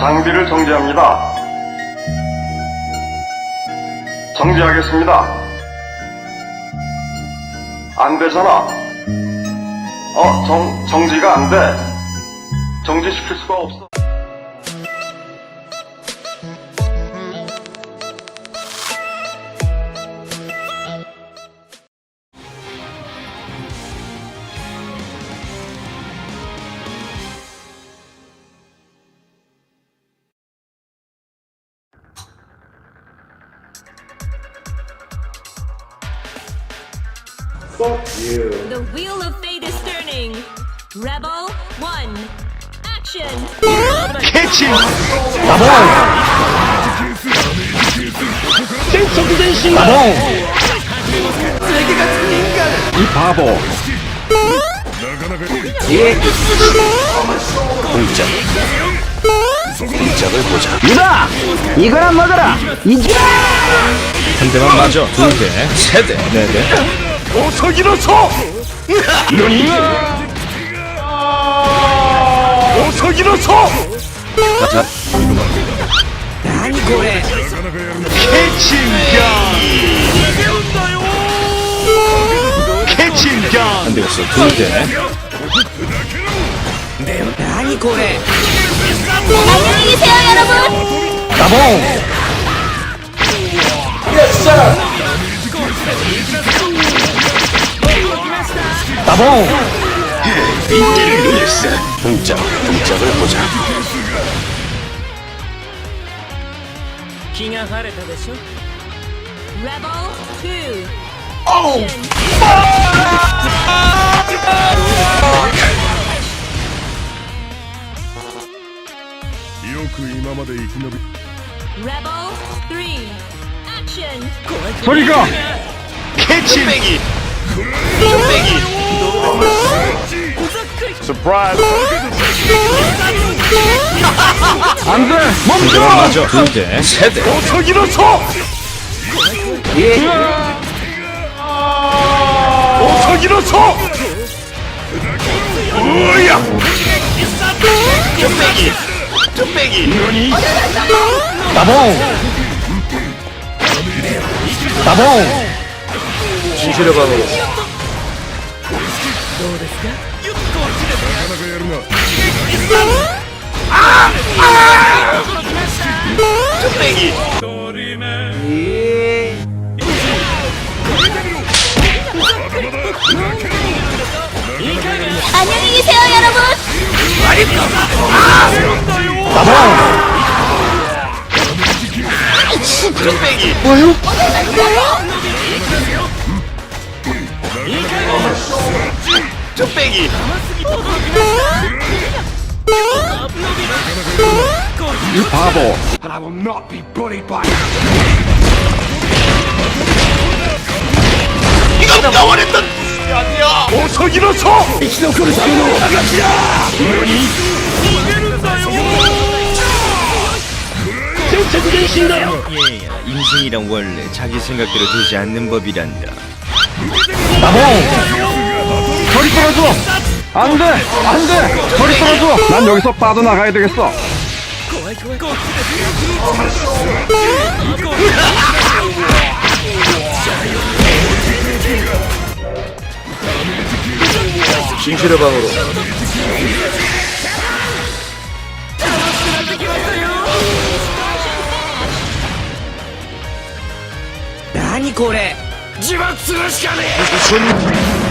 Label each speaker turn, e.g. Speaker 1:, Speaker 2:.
Speaker 1: 장비를 정지합니다. 정지하겠습니다. 안 되잖아. 어, 정, 정지가 안 돼. 정지시킬 수가 없어.
Speaker 2: The wheel of fate is turning. Rebel one. Action.
Speaker 3: 캐치 나봉 센서도 신 나봉 이 바보 예 공짜 공짝을 보자
Speaker 4: 이봐! 이거나 먹어라! 이지
Speaker 3: 한 대만 맞아 두 대 세 대 네 대 어서 일어서! 어서 일어서! 자. 캐칭견! 캐칭견! 안 되겠어. 두대
Speaker 2: 안녕히 계세요, 여러분.
Speaker 3: 나봉 나봉 이때를 노렸어 동작 동작을 보자
Speaker 5: 気が晴れたでしょ
Speaker 2: Rebel two. Rebel three. Action.
Speaker 3: 소리가 캐치 빼기 빼기 서프라 이즈 안돼 멈춰! 맞아 두대 세대. 어서 일어서! 예. 어서 일어서! 으야! 좀 빼기. 너니? 나봉! 나봉! 진실의 방으로
Speaker 2: 안녕히 계세요, 여러분.
Speaker 3: 이 바보. 이건 나 원했던 아니야. 어서 일어서! 이시노코를 잡는 나가지야
Speaker 6: 예, 인생이란 원래 자기 생각대로 되지 않는 법이란다.
Speaker 3: 나봉 저리 떨어져. 안 돼 안 돼. 저리 떨어져. 난 여기서 빠져나가야 되겠어. 진실의 방으로.
Speaker 5: 무슨